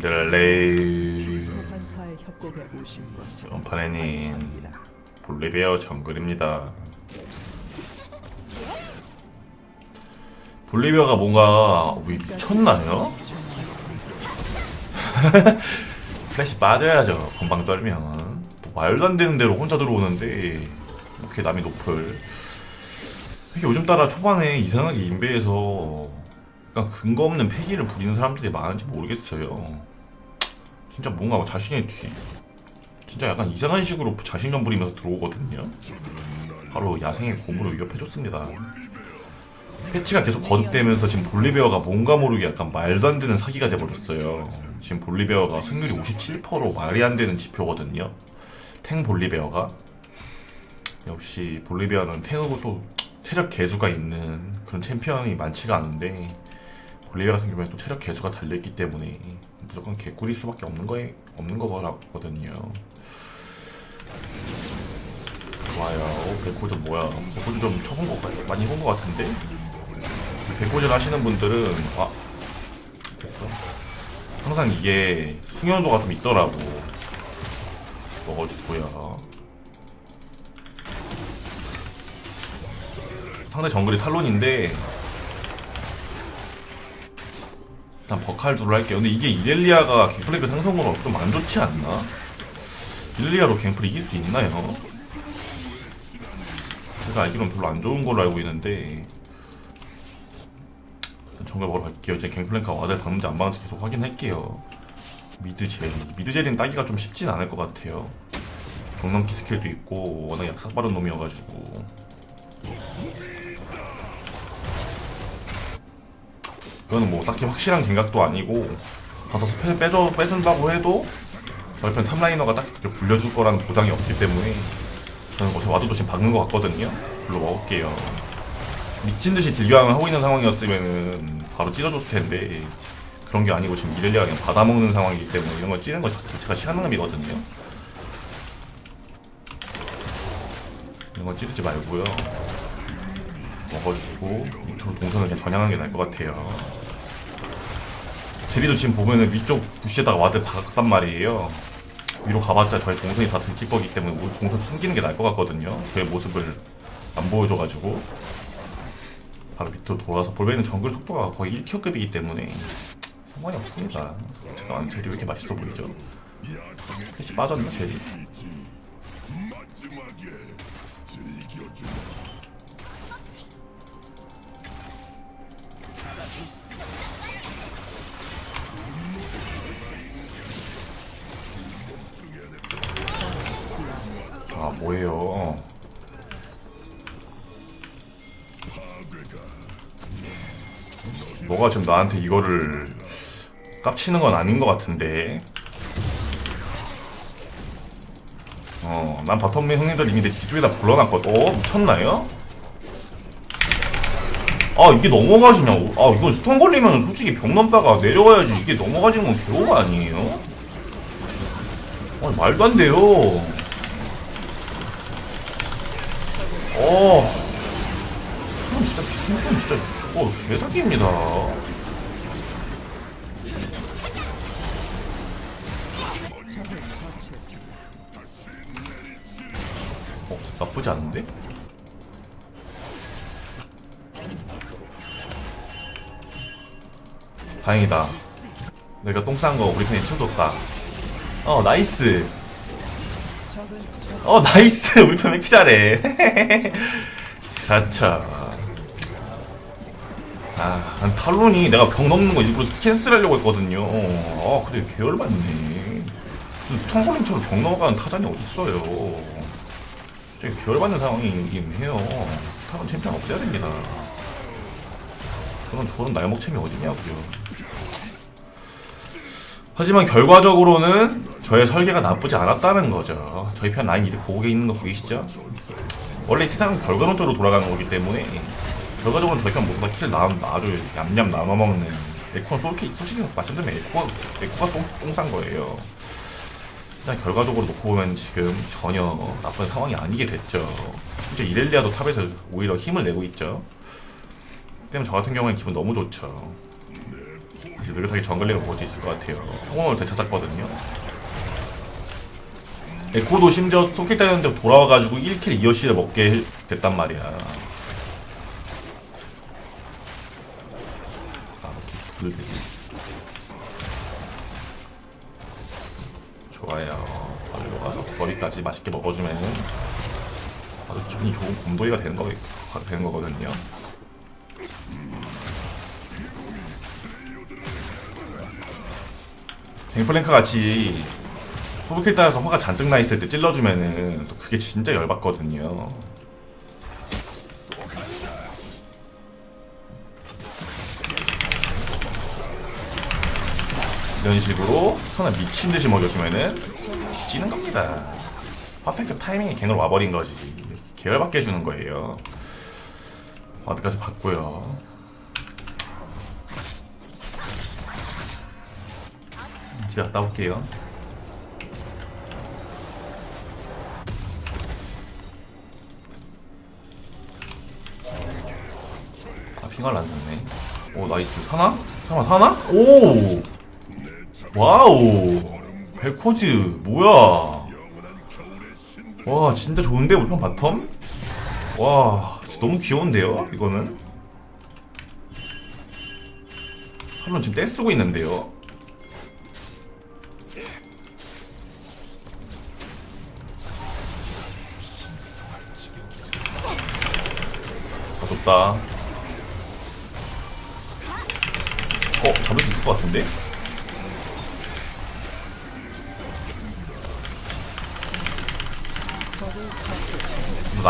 신들레이 소환사의 협곡에 오신 것을 판에는 볼리베어 정글입니다. 볼리베어가 뭔가 위- 미쳤나요? 플래시 빠져야죠 건방 떨면. 뭐 말도 안 되는 대로 혼자 들어오는데 이렇게 남이 높을. 이게 요즘 따라 초반에 이상하게 인베에서 약간 근거 없는 패기를 부리는 사람들이 많은지 모르겠어요 진짜 뭔가 자신의 뒤 진짜 약간 이상한 식으로 자신감 부리면서 들어오거든요 바로 야생의 고무를 위협해줬습니다 패치가 계속 거듭되면서 지금 볼리베어가 뭔가 모르게 약간 말도 안 되는 사기가 돼버렸어요. 지금 볼리베어가 승률이 57%로 말이 안 되는 지표거든요. 탱 볼리베어가 역시 볼리베어는 탱으로 또 체력 개수가 있는 그런 챔피언이 많지가 않은데 볼리베어 같은 경우에 또 체력 개수가 달려있기 때문에 무조건 개꿀일 수밖에 없는 거에 없는 거거든요. 좋아요. 백호조 뭐야? 백호조 좀 쳐본 거 같- 많이 해본 거 같은데? 백호전 하시는 분들은 아 됐어 항상 이게 숙련도가 좀 있더라고 먹어주고요 상대 정글이 탈론인데 일단 버칼두를 할게요 근데 이게 이렐리아가 갱플레이크 상성으로 좀 안 좋지 않나? 이렐리아로 갱플 이길 수 있나요? 제가 알기로는 별로 안 좋은 걸로 알고 있는데 정글 먹으러 갈게요. 이제 갱플랭크가 와드 박는지 안 박는지 계속 확인할게요. 미드 제리. 미드 제리는 따기가 좀 쉽진 않을 것 같아요. 경남기 스킬도 있고 워낙 약삭 빠른 놈이어가지고 이거는 뭐 딱히 확실한 갱각도 아니고 가서 스펠 빼줘, 빼준다고 해도 저희 편 탑라이너가 딱히 그렇게 불려줄 거라는 보장이 없기 때문에 저는 어차피 와드도 지금 박는 것 같거든요. 불러 먹을게요. 미친 듯이 딜교환을 하고 있는 상황이었으면은 바로 찢어줬을 텐데 그런 게 아니고 지금 이렐리아가 그냥 받아먹는 상황이기 때문에 이런 걸 찌는 것 자체가 시한남이거든요. 이런 건 찌르지 말고요. 먹어주고 밑으로 동선을 그냥 전향하는 게 나을 것 같아요. 제리도 지금 보면은 위쪽 부시에다가 와드 박았단 말이에요. 위로 가봤자 저희 동선이 다 들킬 거기 때문에 우리 동선 숨기는 게 나을 것 같거든요. 저의 모습을 안 보여줘가지고 바로 밑으로 돌아서 볼베는 정글 속도가 거의 1km급이기 때문에 상관이 없습니다. 잠깐만 제리 왜 이렇게 맛있어 보이죠? 패치 빠졌나 제리? 너가 지금 나한테 이거를 깝치는 건 아닌 것 같은데. 어, 난 바텀맨 형님들 이미 내 뒤쪽에다 불러놨거든. 어, 미쳤나요? 아, 이게 넘어가지냐고. 아, 이거 스톤 걸리면 솔직히 벽 넘다가 내려가야지. 이게 넘어가지는 건 개오가 아니에요? 아, 말도 안 돼요. 어. 이건 진짜 비슷한 진짜 어 개사기입니다. 어. 나쁘지 않은데? 다행이다. 내가 똥 싼 거 우리 편에 쳐줬다. 어 나이스. 어 나이스 우리 편왜 이렇게 잘해 자차 아 난 탈론이 내가 벽 넘는 거 일부러 캔슬하려고 했거든요. 아 근데 계열받네. 무슨 스톤걸림처럼 벽 넘어가는 타잔이 어딨어요? 진짜 계열받는 상황이긴 해요. 탈론 챔피언 없애야 됩니다. 저런 저런 날먹챔이 어디냐고요. 하지만 결과적으로는 저의 설계가 나쁘지 않았다는 거죠. 저희 편 라인 이제 보고 있는 거 보이시죠? 원래 세상은 결과론적으로 돌아가는 거기 때문에 결과적으로는 저희 편 모두 다킬 나 아주 얌얌 나눠 먹는 에코는 솔키 솔직히 말씀드리면 에코가 에코가 똥싼 거예요. 일단 결과적으로 놓고 보면 지금 전혀 나쁜 상황이 아니게 됐죠. 심지어 이렐리아도 탑에서 오히려 힘을 내고 있죠. 때문에 저 같은 경우에는 기분 너무 좋죠. 이제 느긋하게 정글링을 볼 수 있을 것 같아요. 홍원을 되찾았거든요. 에코도 심지어 손킬 따였는데 돌아와가지고 1킬 2어시를 먹게 됐단 말이야. 아, 이렇게 되지. 좋아요. 빨리 와서 거리까지 맛있게 먹어주면은 아주 기분이 좋은 곰돌이가 되는, 거, 되는 거거든요. 갱플랭크 같이 소브킬 따라서 화가 잔뜩 나 있을 때 찔러주면은 또 그게 진짜 열받거든요. 이런 식으로 스턴을 미친 듯이 먹여주면은 뒤지는 겁니다. 퍼펙트 타이밍이 갱으로 와버린 거지. 계열받게 해주는 거예요. 어디까지 봤고요. 집에 갔다 올게요. 아, 핑을 안 샀네. 오, 나이스. 사나? 잠깐 사나? 오! 와우! 벨코즈, 뭐야? 와, 진짜 좋은데, 우리 편 바텀? 와, 진짜 너무 귀여운데요, 이거는? 한론 지금 떼 쓰고 있는데요?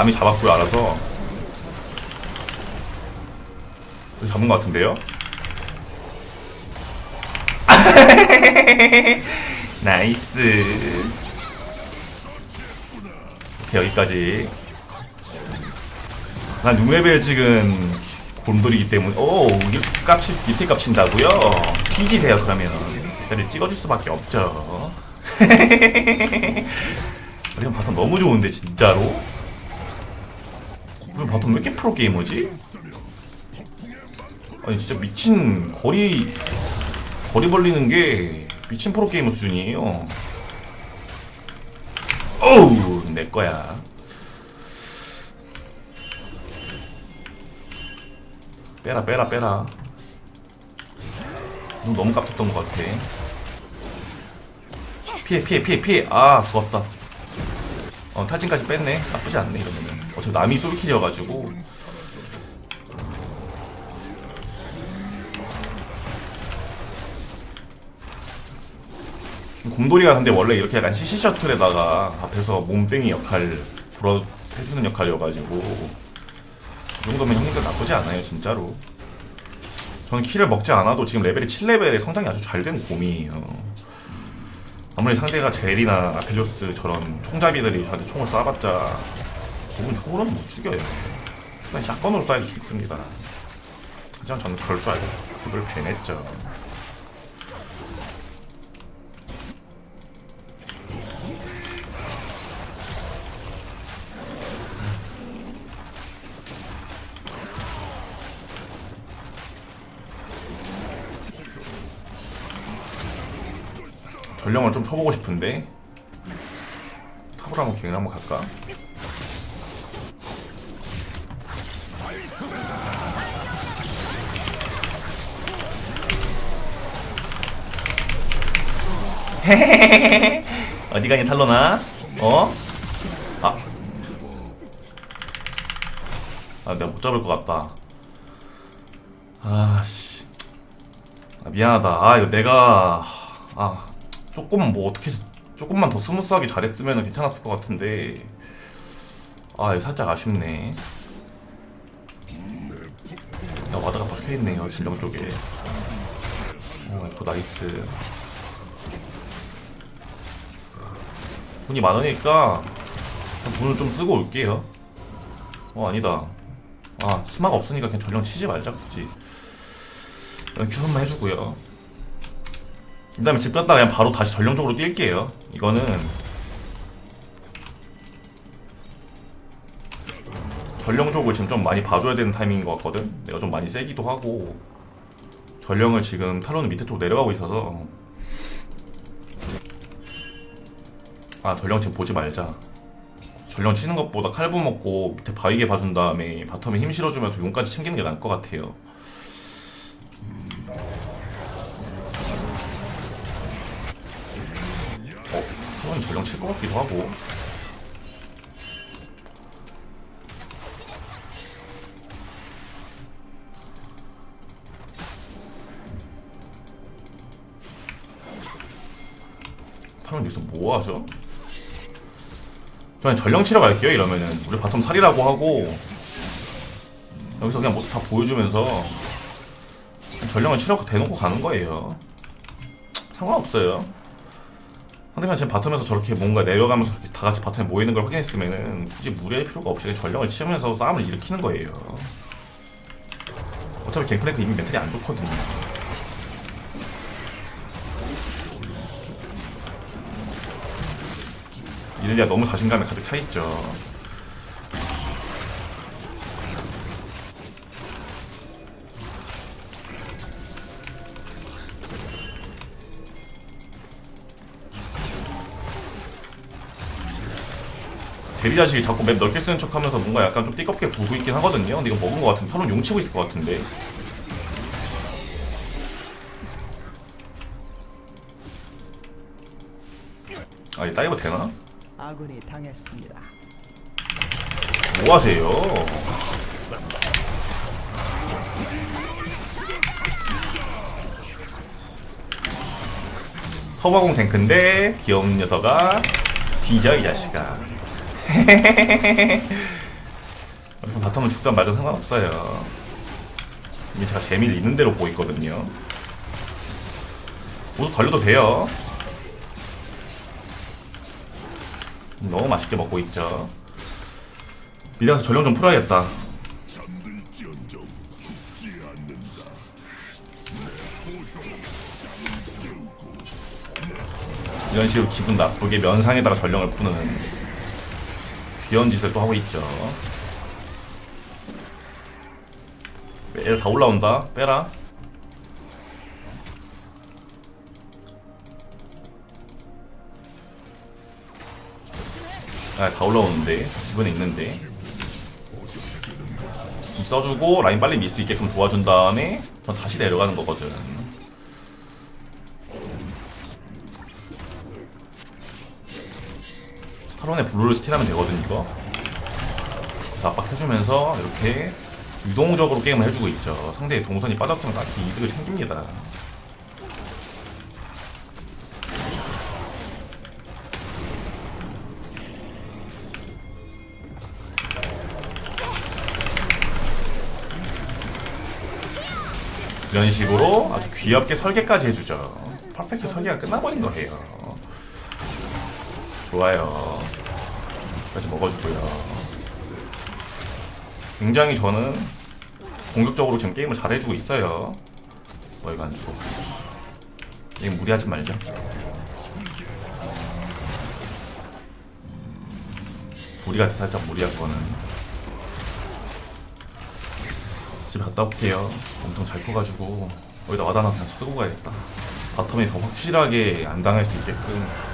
남이 잡았고요, 알아서. 잡은 것 같은데요? 나이스. 오케이, 여기까지. 난 6레벨 지금 곰돌이기 때문에 오 깝치 밑에 깝친다고요? 뒤지세요 그러면 배를 찍어줄 수밖에 없죠 우리 형 바텀 너무 좋은데 진짜로? 우리 바텀 왜 이렇게 프로게이머지? 아니 진짜 미친 거리 거리 벌리는 게 미친 프로게이머 수준이에요. 어우 내 거야. 빼라 빼라 빼라. 눈 너무 깝쳤던 것 같아. 피해 피해 피해 피해. 아 죽었다 어 탈진까지 뺐네. 나쁘지 않네 이러면은. 어차피 남이 솔킬이어가지고. 곰돌이가 근데 원래 이렇게 약간 CC 셔틀에다가 앞에서 몸땡이 역할 불어 해주는 역할이어가지고. 이 정도면 형님들 나쁘지 않아요 진짜로. 저는 키를 먹지 않아도 지금 레벨이 7레벨에 성장이 아주 잘 된 곰이에요 아무리 상대가 젤이나 아펠리오스 저런 총잡이들이 저한테 총을 쏴봤자 곰은 총으로는 못 죽여요. 수단 샷건으로 쏴야지 죽습니다. 하지만 저는 그럴 줄 알고 그걸 배냈죠 전령을 좀 쳐보고 싶은데 탑으로 한번 갱을 한번 갈까? 어디 가니 탈로나? 어? 아. 아 내가 못 잡을 것 같다. 아 씨. 아, 미안하다. 아 이거 내가 아 조금 뭐 어떻게 조금만 더 스무스하게 잘했으면 괜찮았을 것 같은데. 아 살짝 아쉽네. 나 와드가 박혀있네요 진령 쪽에. 어 이거 나이스. 돈이 많으니까 돈을 좀 쓰고 올게요. 어 아니다. 아 스마가 없으니까 그냥 전령 치지 말자 굳이. 큐선만 해주고요 그 다음에 집 갔다가 그냥 바로 다시 전령적으로 뛸게요. 이거는 전령 쪽을 지금 좀 많이 봐줘야 되는 타이밍인 것 같거든. 내가 좀 많이 세기도 하고 전령을 지금 탈론은 밑에 쪽 내려가고 있어서. 아 전령 지금 보지 말자. 전령 치는 것보다 칼부 먹고 밑에 바위게 봐준 다음에 바텀에 힘 실어주면서 용까지 챙기는 게 나을 것 같아요 같기도 하고. 탈론 여기서 뭐 하죠? 저는 전령 치러 갈게요 이러면은. 우리 바텀 살이라고 하고. 여기서 그냥 모습 다 보여주면서 전령을 치러 대놓고 가는 거예요. 상관없어요 상대편 지금 바텀에서 저렇게 뭔가 내려가면서 이렇게 다 같이 바텀에 모이는 걸 확인했으면은 굳이 무리할 필요가 없이 그냥 전령을 치면서 싸움을 일으키는 거예요 어차피 갱플랭크 이미 멘탈이 안 좋거든요 이들리아 너무 자신감에 가득 차 있죠. 대리 자식이 자꾸 맵 넓게 쓰는 척 하면서 뭔가 약간 좀 띠껍게 보고 있긴 하거든요. 근데 이거 먹은 것 같은데 털은 용치고 있을 것 같은데. 아, 이 다이버 되나? 아군이 당했습니다. 뭐 하세요? 허바공 탱크인데 귀여운 녀석아 뒤져 이 자식아 여기서 바텀은 죽든 말든 상관없어요. 이게 제가 재미를 있는 대로 보고 있거든요. 모두 걸려도 돼요. 너무 맛있게 먹고 있죠. 미래가서 전령 좀 풀어야겠다. 이런 식으로 기분 나쁘게 면상에다가 전령을 푸는 귀여운 짓을 또 하고 있죠. 애들 다 올라온다. 빼라. 아, 다 올라오는데 주변에 있는데 좀 써주고 라인 빨리 밀 수 있게끔 도와준 다음에 전 다시 내려가는 거거든. 탈론에 블루를 스틸하면 되거든 이거. 그래서 압박해주면서 이렇게 유동적으로 게임을 해주고 있죠. 상대의 동선이 빠졌으면 같이 이득을 챙깁니다. 이런 식으로 아주 귀엽게 설계까지 해주죠. 퍼펙트 설계가 끝나버린 거예요. 좋아요. 까지 먹어주고요. 굉장히 저는 공격적으로 지금 게임을 잘해주고 있어요. 뭐 이거 안 주고. 이거 무리하지 말자. 무리 같아 살짝 무리할 거는. 집에 갔다 올게요. 엄청 잘 커가지고 여기다 와다나 그냥 쓰고 가야겠다. 바텀이 더 확실하게 안 당할 수 있게끔.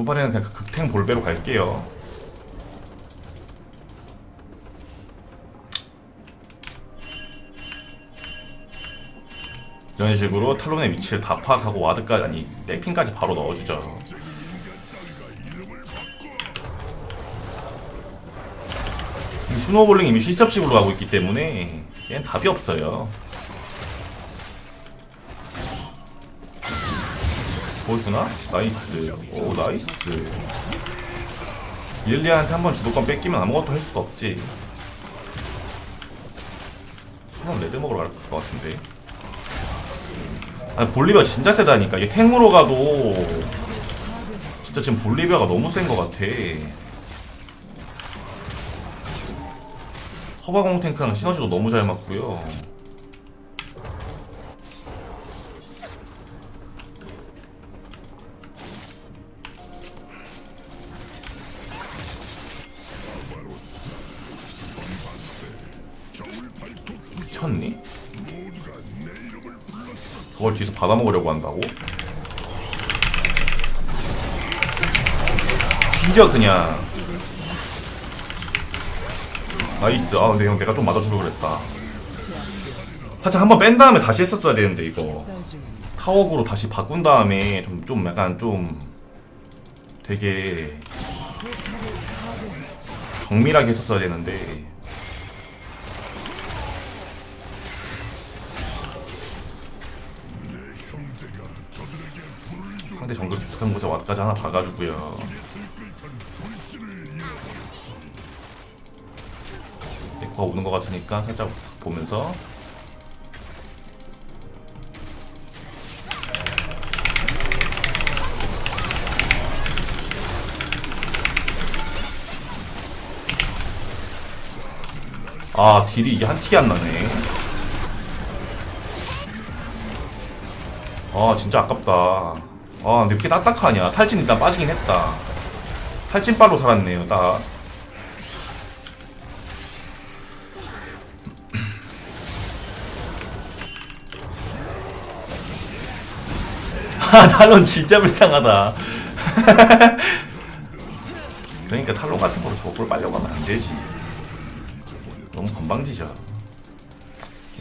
이번에는 그냥 극탱 볼배로 갈게요. 이런 식으로 탈론의 위치를 다 파악하고 와드까지 아니 땡핑까지 바로 넣어주죠. 이 스노우볼링 이미 실습식으로 가고 있기 때문에 얘는 답이 없어요. 보여주나? 나이스. 오 나이스. 릴리아한테 한번 주도권 뺏기면 아무것도 할 수가 없지. 한번 레드 먹으러 갈 것 같은데. 아 볼리비아 진짜 세다니까. 이게 탱으로 가도 진짜 지금 볼리비아가 너무 센 것 같아. 허바공 탱크랑 시너지도 너무 잘 맞고요. 죽었니? 저걸 뒤에서 받아먹으려고 한다고? 뒤져 그냥 나이스 아 근데 형 내가 좀 맞아주려고 그랬다 살짝 한번 뺀 다음에 다시 했었어야 되는데 이거. 타워으로 다시 바꾼 다음에 좀, 좀 약간 좀 되게 정밀하게 했었어야 되는데 상대 정글 깊숙한 곳에 와까지 하나 봐가지고요. 에코가 오는 것 같으니까 살짝 보면서. 아 딜이 이게 한 틱이 안 나네. 아 진짜 아깝다 아 근데 왜 이렇게 딱딱하냐 탈진 일단 빠지긴 했다 탈진빨로 살았네요 딱 아 탈론 진짜 불쌍하다 그러니까 탈론 같은 거로 저걸 빨려 가면 안 되지 너무 건방지죠.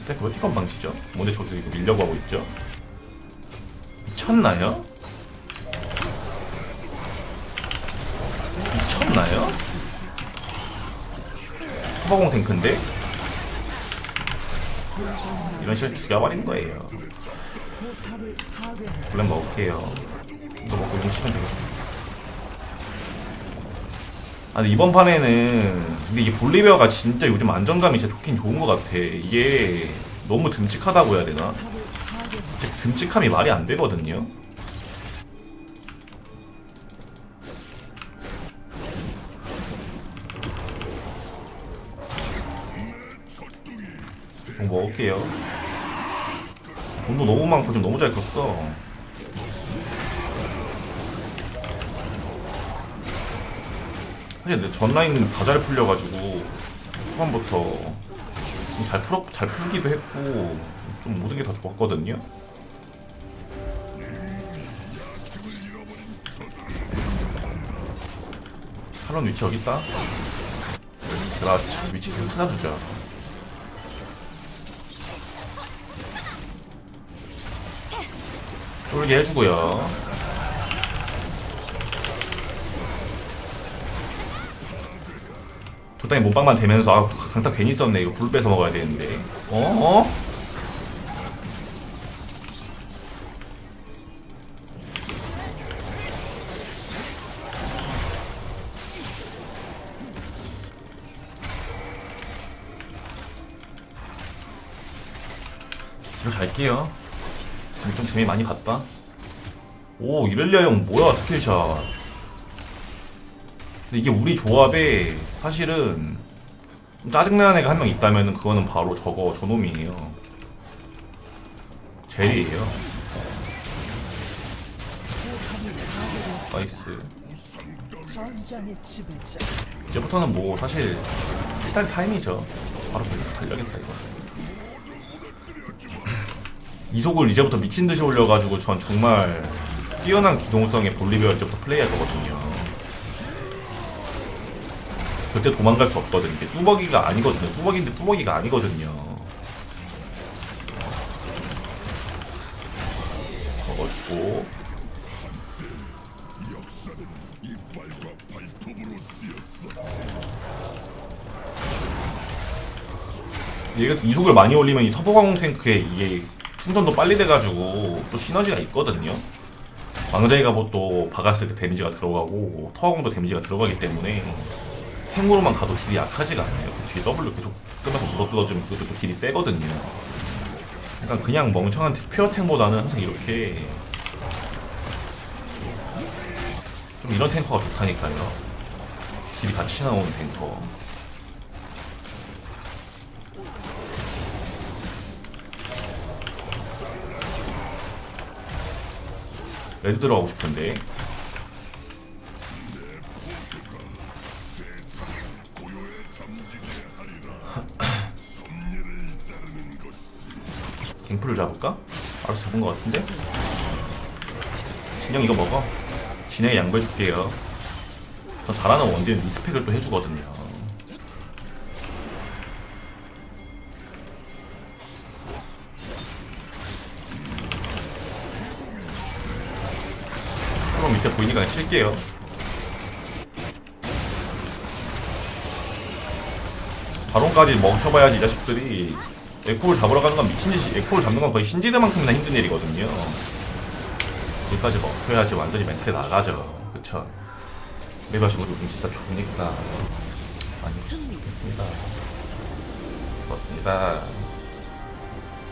근데 어떻게 건방지죠? 뭔데 저기서 이거 밀려고 하고 있죠? 미쳤나요? 소바공 탱크인데? 이런 식으로 죽여버리는 거예요. 블랙 먹을게요. 이거 먹고 용 치면 되겠다. 아, 근데 이번 판에는 근데 이게 볼리베어가 진짜 요즘 안정감이 진짜 좋긴 좋은 것 같아. 이게 너무 듬직하다고 해야 되나? 듬직함이 말이 안 되거든요. 좀 먹을게요. 돈도 너무 많고 좀 너무 잘 컸어. 사실 내 전 라인은 다 잘 풀려가지고 초반부터 좀잘 풀었 잘 풀기도 했고 좀 모든 게 다 좋았거든요. 탈론 위치 여기 있다. 그렇지 위치 계속 찾아주자. 쫄게 해주고요. 적당히 몸빵만 되면서 아 강타 괜히 썼네 이거 불 뺏어 먹어야 되는데 어? 어? 집에 갈게요 좀 재미 많이 봤다 오 이렐리아 형 뭐야 스킬샷 근데 이게 우리 조합에 사실은 좀 짜증나는 애가 한 명 있다면 그거는 바로 저거 저놈이에요. 젤이에요. 나이스. 이제부터는 뭐 사실 일단 타임이죠. 바로 저기 달려야겠다 이거. 이속을 이제부터 미친 듯이 올려가지고 전 정말 뛰어난 기동성의 볼리비아 이제부터 플레이할 거거든요. 절대 도망갈 수 없거든. 이게 뚜벅이가 아니거든요. 뚜벅인데 뚜벅이가 아니거든요. 먹어주고. 얘가 이속을 많이 올리면 이 터보 강공 탱크에 이게 충전도 빨리 돼가지고 또 시너지가 있거든요. 왕자이가 뭐또 박았을 때 데미지가 들어가고 터화공도 데미지가 들어가기 때문에 탱으로만 가도 딜이 약하지가 않아요. 그 뒤에 W 계속 쓰면서 물어뜯어주면 그것도 또 딜이 세거든요. 약간 그냥 멍청한 퓨어 탱보다는 항상 이렇게 좀 이런 탱커가 좋다니까요. 딜이 같이 나오는 탱커. 레드 들어가고 싶은데 갱프를 잡을까? 알아서 잡은 것 같은데? 진영 이거 먹어 진영에 양보해줄게요 저 잘하는 원딜은 리스펙을 또 해주거든요 밑에 보이니까 칠게요. 바론까지 먹혀봐야지 이 자식들이. 에코를 잡으러 가는 건 미친 짓이 에코를 잡는 건 거의 신지대만큼이나 힘든 일이거든요. 여기까지 먹혀야지 완전히 멘탈이 나가죠. 그쵸? 매바 친구도 요즘 진짜 좋으니까 많이 오셨으면 좋겠습니다. 좋았습니다